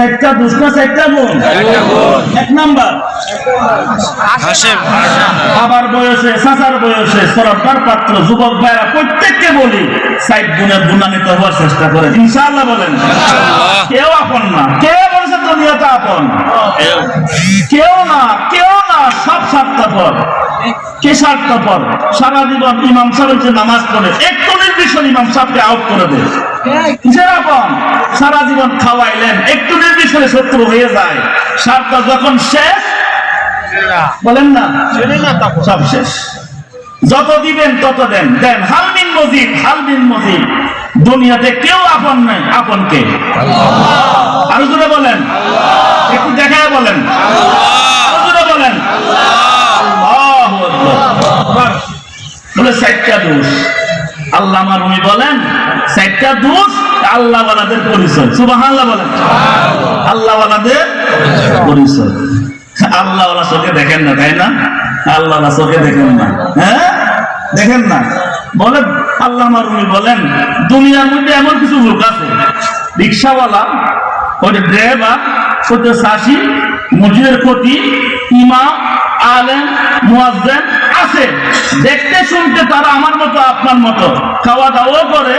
চারটা দুষ্ট চারটা গুণ এক নাম্বার। আবার বয়সে চাচার বয়সে শ্রদ্ধার পাত্র যুবক ভাইরা প্রত্যেককে বলি সাইড গুণে গুণান্বিত হওয়ার চেষ্টা করে ইনশাআল্লাহ বলেন। কেউ আপন না। কে বলছে দুনিয়াতে আপন? কেউ। না কেউ না সব স্বার্থপর। কে স্বার্থপর? সারা জীবন ইমাম সাহেব যে নামাজ পড়ে। একটু নির্বিষণ ইমাম সাহেবকে আউট করে দেয়। আপন? সারা জীবন খাওয়াইলেন, একটু নির্বিষণে শত্রু হয়ে যায়। স্বার্থ যখন শেষ, বলেন না, সব শেষ। যত দিবেন, তত দেন। দেন হালমিন মজিদ হালমিন মজিদ। দুনিয়াতে কেউ আপন নাই আপন কে আরও জোরে বলেন। একটু দেখায় বলেন। আরও জোরে বলেন। বলে চারটা দোষ। আল্লাহ উনি বলেন, চারটা দোষ আল্লাহ ওয়ালাদের পরিচয়। সুবাহ আল্লাহ বলেন। আল্লাহ ওয়ালাদের পরিচয়। আল্লাহ ওলা চোখে দেখেন না, তাই না? আল্লাহ ওলা চোখে দেখেন না। হ্যাঁ? দেখেন না। বলেন, আল্লাহ উনি বলেন, দুনিয়ার মধ্যে এমন কিছু লোক আছে, রিক্সাওয়ালা ওটা ড্রাইভার ওটা চাষি মজুরের ক্ষতি ইমাম, আলেম, মুয়াজ্জেন আছে। দেখতে শুনতে তারা আমার মতো, আপনার মতো। খাওয়া দাওয়াও করে,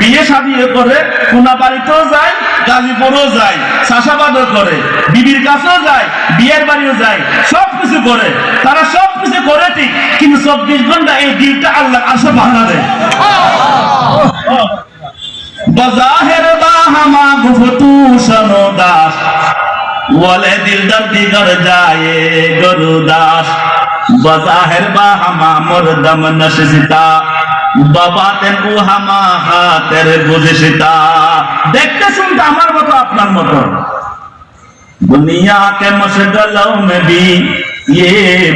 বিয়ে শাদিও করে কোনা বাড়িতেও যায়, গাজীপুরেও যায়, চাষাবাদও করে, বিবির কাছেও যায়, বিয়ের বাড়িও যায় সব কিছু করে। তারা সব কিছু করে ঠিক, কিন্তু চব্বিশ ঘণ্টা এই দিলটা আল্লাহ আসে ভাঙা দেয় বজাহের বা গুফতু শনো দাস বলে দিলদার দিগর যায় গরু দাস। بظاہر با ہما مردم نشستا বাবাতেন ও হামা হাতের বুঝে সেটা দেখতে শুনতে আমার মতো, আপনার মতো। দুনিয়া কে মশগলও মে ভি ইয়ে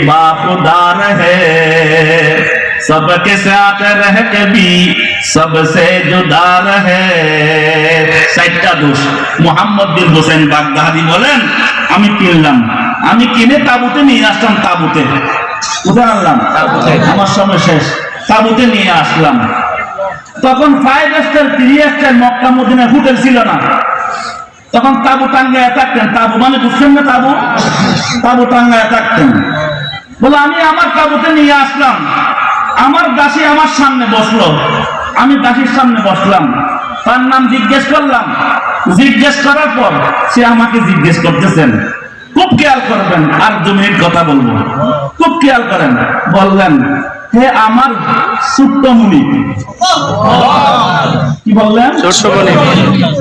বা খুদার হ্যায় सबके साथ रह के भी सबसे जुदा रहे সাইটটা দোষ মোহাম্মদ বিন হোসেন বাগদাদি বলেন আমি কিনলাম আমি কিনে তাবুতে নিয়ে আসলাম তাবুতে কোথায় আনলাম আমার সময় শেষ তাবুতে নিয়ে আসলাম তখন five star three star Mecca Medina hotel ছিল না তখন তাবু টাঙ্গায় থাকতেন তাবু মানে বুঝছেন না তাবু তাবু টাঙ্গায় থাকতেন বলে আমি আমার তাবুতে নিয়ে আসলাম আমার দাসী আমার সামনে বসল। আমি দাসীর সামনে বসলাম। তার নাম জিজ্ঞেস করলাম। জিজ্ঞেস করার পর সে আমাকে জিজ্ঞেস করতেছেন খুব খেয়াল করবেন আর দু মিনিট কথা বলব। খুব খেয়াল করেন বললেন হে আমার সুপ্ত মুনি। কি বললেন?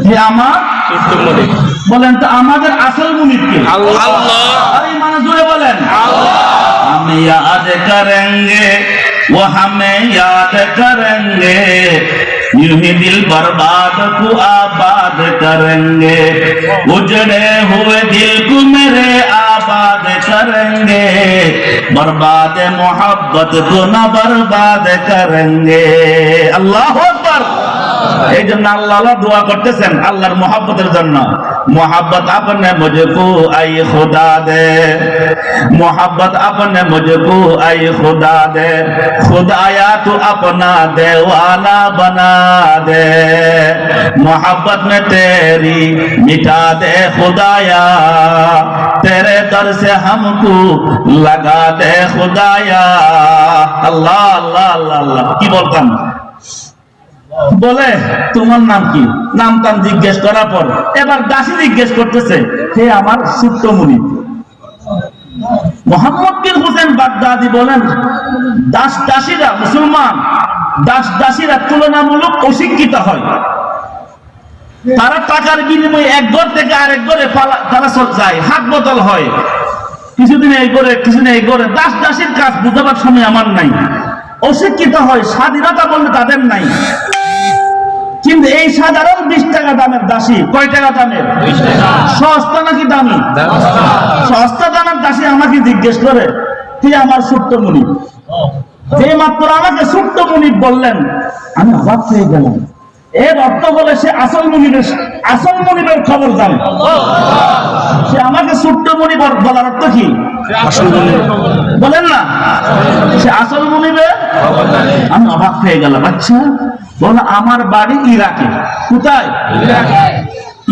হে আমার বলেন তো আমাদের আসল মুনির কে? আল্লাহ। আরে মানে জুড়ে বলেন। আল্লাহ। আমি আজ করেন वो हमें याद करेंगे। यूँ ही दिल बर्बाद को आबाद करेंगे। उजड़े हुए दिल को मेरे आबाद करेंगे। बर्बाद मोहब्बत को न बर्बाद करेंगे। अल्लाह अकबर। এই জন্য আল্লাহ আল্লাহ দোয়া করতেছেন আল্লাহর মোহাব্বতের জন্য मोहब्बत अपने मुझको आई खुदा दे मोहब्बत अपने मुझको आई खुदा दे खुदाया तू अपना देवाना बना दे मोहब्बत में तेरी मिटा दे खुदाया तेरे दर से हमको लगा दे खुदाया अल्लाह अल्लाह अल्लाह अल्लाह की बोलता বলে, তোমার নাম কি? নাম টাম জিজ্ঞেস করার পর এবার দাসী জিজ্ঞেস করতেছে, হে আমার মুনি মোহাম্মদ বিন হোসেন বাগদাদি বলেন, দাস দাসীরা মুসলমান, দাস দাসীরা তুলনামূলক অশিক্ষিত হয়। তারা টাকার বিনিময়ে এক ঘর থেকে আরেক ঘরে তারা চল- যায়, হাত বদল হয়। কিছুদিন এই করে কিছুদিন এই করে দাস দাসীর কাজ বুঝাবার সময় আমার নাই। অশিক্ষিত হয়, স্বাধীনতা বললে তাদের নাই। কিন্তু এই সাধারণ বিশ টাকা দামের দাসী কয় টাকা দামের? সস্তা নাকি দামি? সস্তা। দামের দাসী আমাকে জিজ্ঞেস করে তুই আমার ছোট্ট মুনি যে মাত্র আমাকে ছোট্ট মুনি বললেন আমি অবাক হয়ে গেলাম। এর অর্থ বলে সে আসল মনিবের আসল মনিবের খবর জানে। সে আমাকে ছোট্ট মনিব বলার অর্থ কি? বলেন না। সে আসল মনিবের আমি অবাক হয়ে গেলাম। আচ্ছা বলো আমার বাড়ি ইরাকে। কোথায়?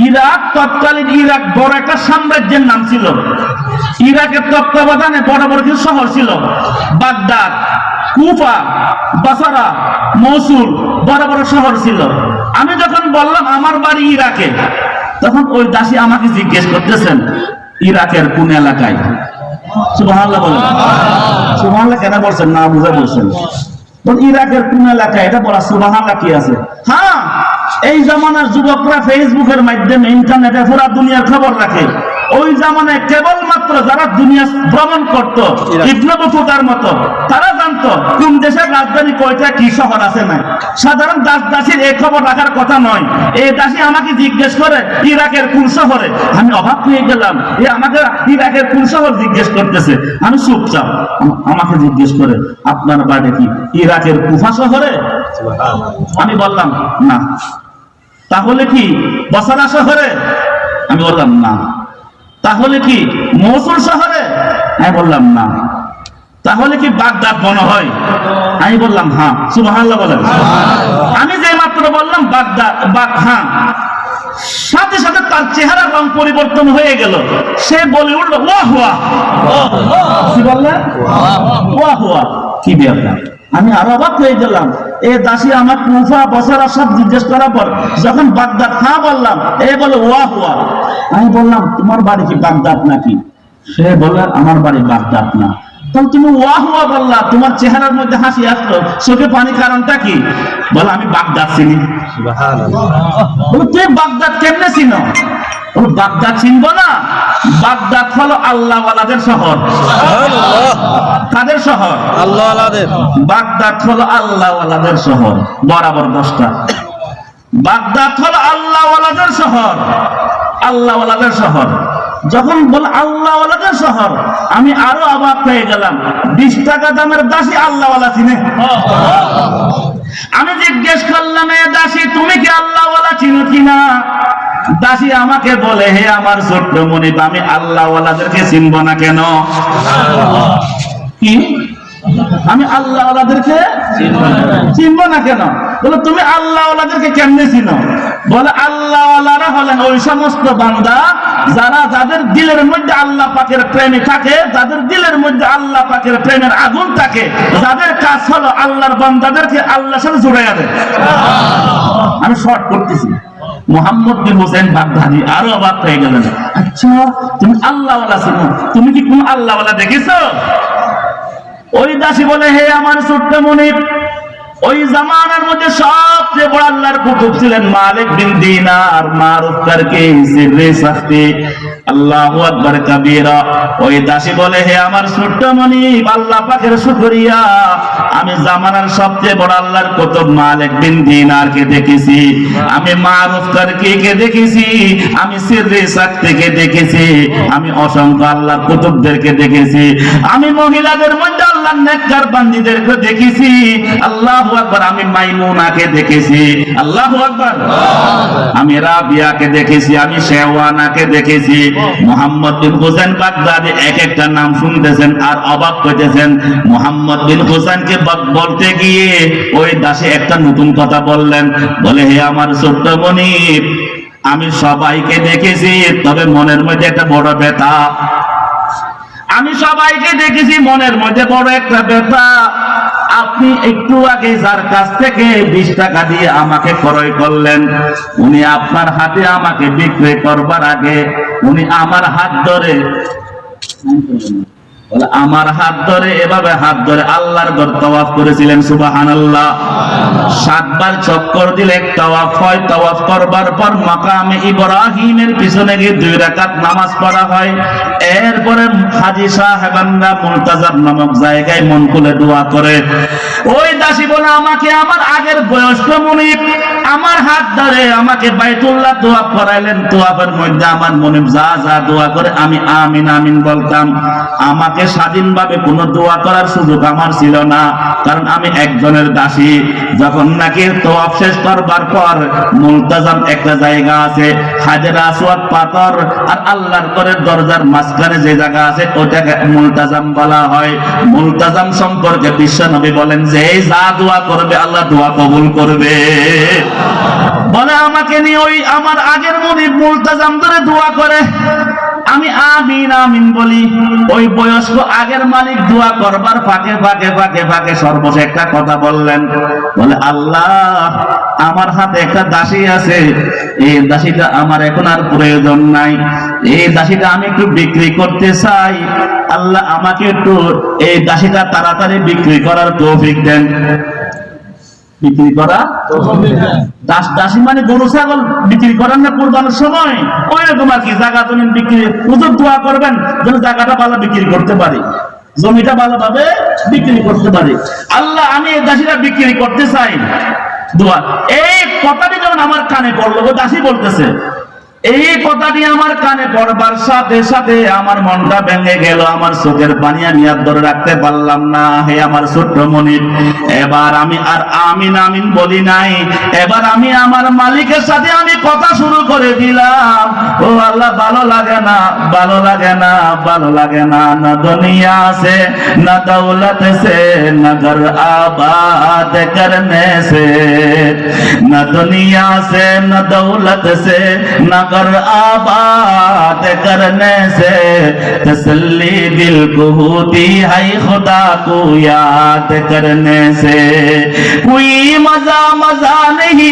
ইরাক। তৎকালীন ইরাক বড় একটা সাম্রাজ্যের নাম ছিল। ইরাকের তত্ত্বাবধানে বড় বড় কিছু শহর ছিল। বাগদাদ কুফা বাসারা মসুল বড় বড় শহর ছিল। আমি যখন বললাম, আমার বাড়ি ইরাকে, তখন ওই দাসী আমাকে জিজ্ঞেস করতেছেন, ইরাকের কোন এলাকায়? না বুঝে বলছেন। বল ইরাকের কোন এলাকায়? এটা আছে? হ্যাঁ এই যুবকরা মাধ্যমে ইন্টারনেটে পুরা দুনিয়ার খবর রাখে। ওই জামানায় কেবলমাত্র যারা দুনিয়া ভ্রমণ করত ইবনে বতুতার মতো তারা জানতো কোন দেশের রাজধানী কয়টা কি শহর আছে না সাধারণ দাস দাসীর এই খবর রাখার কথা নয়। এই দাসী আমাকে জিজ্ঞেস করে ইরাকের কোন শহরে? আমি অবাক হয়ে গেলাম এ আমাকে ইরাকের কোন শহর জিজ্ঞেস করতেছে। আমি চুপচাপ আমাকে জিজ্ঞেস করে আপনার বাড়ি কি ইরাকের কুফা শহরে? আমি বললাম না। তাহলে কি বসারা শহরে? আমি বললাম না। তাহলে কি মৌসুল শহরে? আমি বললাম না। তাহলে কি বাগদাদ মনে হয়? আমি বললাম হ্যাঁ সুবহানাল্লাহ বলেন। আমি যে মাত্র বললাম বাগদাদ বাগ হ্যাঁ সাথে সাথে তার চেহারার রং পরিবর্তন হয়ে গেল। সে বলে উঠল ওয়া হুয়া। কি বললেন? ওয়া হুয়া। কি ব্যাপার? আমি আরও অবাক হয়ে গেলাম। এ দাসী আমার কুফা বসারা সব জিজ্ঞেস করার পর যখন বাগদাদ হ্যাঁ বললাম এ বলে ওয়া হুয়া। আমি বললাম তোমার বাড়ি কি বাগদাদ নাকি? সে বলল আমার বাড়ি বাগদাদ না। তাহলে তুমি ওয়া হুয়া বললা তোমার চেহারার মধ্যে হাসি আসলো। চোখে পানি কারণটা কি? বলে আমি বাগদাদ চিনি। বলে, তুই বাগদাদ কেমনে চিনো? বলে, বাগদাদ চিনবো না? বাগদাদ হলো আল্লাহওয়ালাদের শহর। কাদের শহর? আল্লাহ আলাদের বাগদাদ হলো আল্লাহওয়ালাদের শহর। বরাবর দশটা। বাগদাদ হলো আল্লাহওয়ালাদের শহর। আল্লাহওয়ালাদের শহর। যখন বল আল্লাহওয়ালাদের শহর আমি আরও অবাক হয়ে গেলাম। বিশ টাকা দামের দাসী আল্লাহওয়ালা চিনে। আমি জিজ্ঞেস করলাম এ দাসী তুমি কি আল্লাহওয়ালা চিনো কিনা? দাসী আমাকে বলে হে আমার ছোট্ট মনিব আমি আল্লাহওয়ালাদেরকে চিনব না কেন? কি? আমি আল্লাহ আল্লাহদেরকে চিনবো না কেন? বলে তুমি আল্লাহ আল্লাহদেরকে কেমনে চিনো? বলে আল্লাহ আল্লাহরা হলেন ওই সমস্ত বান্দা যারা যাদের দিলের মধ্যে আল্লাহ পাকের প্রেমে থাকে যাদের দিলের মধ্যে আল্লাহ পাকের প্রেমের আগুন থাকে যাদের কাজ হলো আল্লাহর বান্দাদেরকে আল্লাহর সাথে জুড়ে দেয়। আমি শর্ট করতেছি। মোহাম্মদ বিন হোসেন বাগদাদি আরও অবাক হয়ে গেলেন। আচ্ছা তুমি আল্লাহওয়ালা চিনো তুমি কি কোন আল্লাহওয়ালা দেখেছ? ওই দাসী বলে, হে আমার ছোট্ট মনিব ওই জামানার মধ্যে সবচেয়ে বড় আল্লাহর কুতুব ছিলেন মালিক বিন দিনার মারুফ করকে সিররে সাখতে। আল্লাহু আকবার কাবীরা। ওই দাসী বলে, হে আমার ছোট্ট মনিব আল্লাহ পাকের শুকরিয়া। আমি জামানার সবচেয়ে বড় আল্লাহর কুতুব মালিক বিন দিনারকে দেখেছি। আমি মারুফ করকে কে দেখেছি। আমি সিররে সাখতে কে দেখেছি। আমি অসংখ্য আল্লাহর কুতুবদেরকে দেখেছি। আমি মহিলাদের মধ্যে আল্লাহর নেককার বান্দীদেরকে দেখেছি। আল্লাহু আকবার আমি মাইমুনাকে দেখেছি। আল্লাহু আকবার। আমি রাবিয়াকে দেখেছি আমি শেওয়ানাকে দেখেছি। মোহাম্মদ বিন হোসেন বাগদাদি এক একটা নাম শুনতেছেন আর অবাক মোহাম্মদ বিন হোসেনকে বলতে গিয়ে ওই দাসে একটা নতুন কথা বললেন। বলে হে আমার ছোট্ট মনিব আমি সবাইকে দেখেছি তবে মনের মধ্যে একটা বড় ব্যথা। আমি সবাইকে দেখেছি, মনের মধ্যে বড় একটা ব্যথা আপনি একটু আগে যার কাছ থেকে বিশ টাকা দিয়ে আমাকে ক্রয় করলেন, উনি আপনার হাতে আমাকে বিক্রি করবার আগে, উনি আমার হাত ধরে আমার হাত ধরে এভাবে হাত ধরে আল্লাহর ঘর তওয়াফ করেছিলেন সুবাহান আল্লাহ সাতবার চক্কর দিলে তওয়াফ হয়, তওয়াফ করবার পর মাকামে ইব্রাহিমের পিছনে গিয়ে দুই রাকাত নামাজ পড়া হয়। এরপরে হাজি সাহেবানরা মুলতাজাব নামক জায়গায় মন খুলে দোয়া করে। ওই দাসী বলে, আমাকে আমার আগের বয়স্ক মনিব, আমার হাত ধরে আমাকে বাইতুল্লাহ দোয়া করাইলেন তোয়াফের মধ্যে আমার মনিব যা যা দোয়া করে আমি আমিন আমিন বলতাম। আমাকে আমাকে স্বাধীনভাবে কোনো দোয়া করার সুযোগ আমার ছিল না, কারণ আমি একজনের দাসী। যখন নাকি তোয়াফ শেষ করবার পর মুলতাজাম একটা জায়গা আছে হাজরা আসওয়াদ পাথর আর আল্লাহর করে দরজার মাঝখানে যে জায়গা আছে, ওটাকে মুলতাজাম বলা হয়। মুলতাজাম সম্পর্কে বিশ্ব নবী বলেন যে, এই যা দোয়া করবে, আল্লাহ দোয়া কবুল করবে। বলে আমাকে নিয়ে ওই আমার আগের মনিব মুলতাজাম ধরে দোয়া করে। আমি আমিন আমিন বলি। ওই বয়স্ক আগের মালিক দোয়া করবার ফাঁকে ফাঁকে ফাঁকে ফাঁকে সর্বশেষ একটা কথা বললেন। বলে, আল্লাহ, আমার হাতে একটা দাসী আছে। এই দাসীটা আমার এখন আর প্রয়োজন নাই। এই দাসীটা আমি একটু বিক্রি করতে চাই। আল্লাহ আমাকে একটু এই দাসীটা তাড়াতাড়ি বিক্রি করার তৌফিক দেন। বিক্রি করা দাস দাসী মানে গরু ছাগল বিক্রি করেন না কোরবানোর সময়। ওই রকম আর কি জায়গা জমিন বিক্রি। হুজুর দোয়া করবেন যেন জায়গাটা ভালো বিক্রি করতে পারি। জমিটা ভালোভাবে বিক্রি করতে পারি। আল্লাহ আমি এই দাসীটা বিক্রি করতে চাই। দোয়া। এই কথাটি যখন আমার কানে পড়ল ও দাসী বলতেছে। এই কথাটি আমার কানে পড়বার সাথে সাথে আমার মনটা ভেঙে গেল, আমার চোখের পানি আমি আর ধরে রাখতে পারলাম না। হে আমার ছোট্ট মনির এবার আমি আর আমিন আমিন বলি নাই। এবার আমি আমার মালিকের সাথে আমি কথা শুরু করে দিলাম। ও আল্লাহ, ভালো লাগে না, ভালো লাগে না, ভালো লাগে না। না দুনিয়া আছে, না দৌলত সে না ঘর আবাদ করনে সে না দুনিয়া সে না দৌলত সে না घर आबाद करने से तसल्ली दिल को होती है खुदा को याद करने से कोई मजा मजा नहीं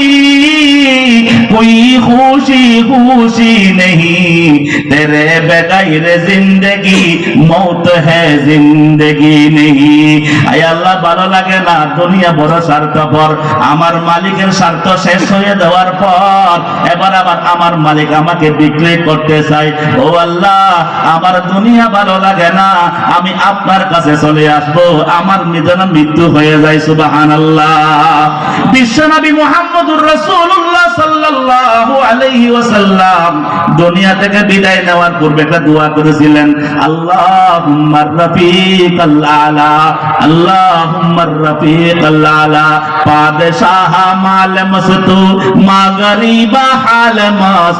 कोई खुशी खुशी नहीं तेरे बगैर जिंदगी मौत है জিন্দগি নেই আয় আল্লাহ ভালো লাগে না দুনিয়া বড় স্বার্থপর আমার মালিকের স্বার্থ শেষ হয়ে দেওয়ার পর এবার আবার আমার মালিক আমাকে বিক্রি করতে চাই। ও আল্লাহ, আমার দুনিয়া ভালো লাগে না। আমি আপনার কাছে চলে আসব। আমার নিধন মৃত্যু হয়ে যায় সুবাহান আল্লাহ বিশ্বনবী মোহাম্মদুর রসুল্লাহ সাল্লাল্লাহু আলাইহি ওয়াসাল্লাম দুনিয়া থেকে বিদায় নেওয়ার পূর্বে একটা দোয়া করেছিলেন। আল্লাহুম্মা রফিকাল আলা, আল্লাহুম্মা রফিকাল আলা। পাদশাহ মাল মস্তু মাগরিবা হাল মাস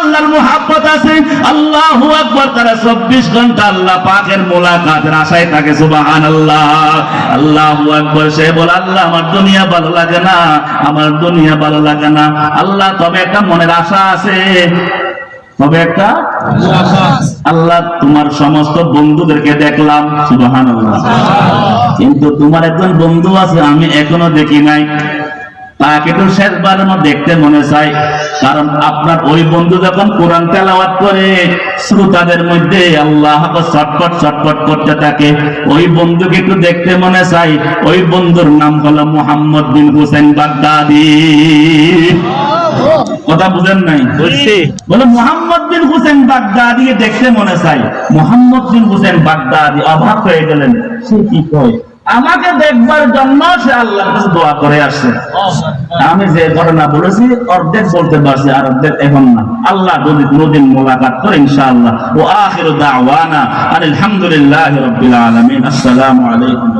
আল্লাহর মোহাব্বত আছে? আল্লাহু আকবার, তারা 24 ঘণ্টা আল্লাহ পাকের মোলাকাতের আশায় থাকে, সুবহানাল্লাহ। আল্লাহু আকবার, সে বলে, আল্লাহ, আমার দুনিয়া ভালো লাগে না, আমার দুনিয়া ভালো লাগে না। আল্লাহ, তবে একটা মনের আশা আছে। তবে একটা আল্লাহ, তোমার সমস্ত বন্ধুদেরকে দেখলাম সুবহান কিন্তু তোমার একজন বন্ধু আছে, আমি এখনও দেখি নাই। তাকে তো শেষবারের মতো দেখতে মনে চাই কারণ আপনার ওই বন্ধু যখন কোরআন তেলাওয়াত করে শ্রোতাদের মধ্যে আল্লাহ চটপট চটপট করতে থাকে। ওই বন্ধুকে একটু দেখতে মনে চাই ওই বন্ধুর নাম হলো মোহাম্মদ বিন হুসেন বাগদাদি। কথা বুঝেন নাই। বলে মোহাম্মদ বিন হুসেন বাগদাদি দেখতে মনে চাই। মোহাম্মদ বিন হুসেন বাগদাদি অবাক হয়ে গেলেন সে কি কয়? আমাকে দেখবার জন্য সে আল্লাহ দোয়া করে আসছে। আমি যে ঘটনা বলেছি, অর্ধেক বলতে পারছি, আর অর্ধেক এখন না। আল্লাহ যদি কোনোদিন মোলাকাত করে, ইনশাআল্লাহ। ও আখির দাওয়ানা আলহামদুলিল্লাহ আলামিন। আসসালামু আলাইকুম।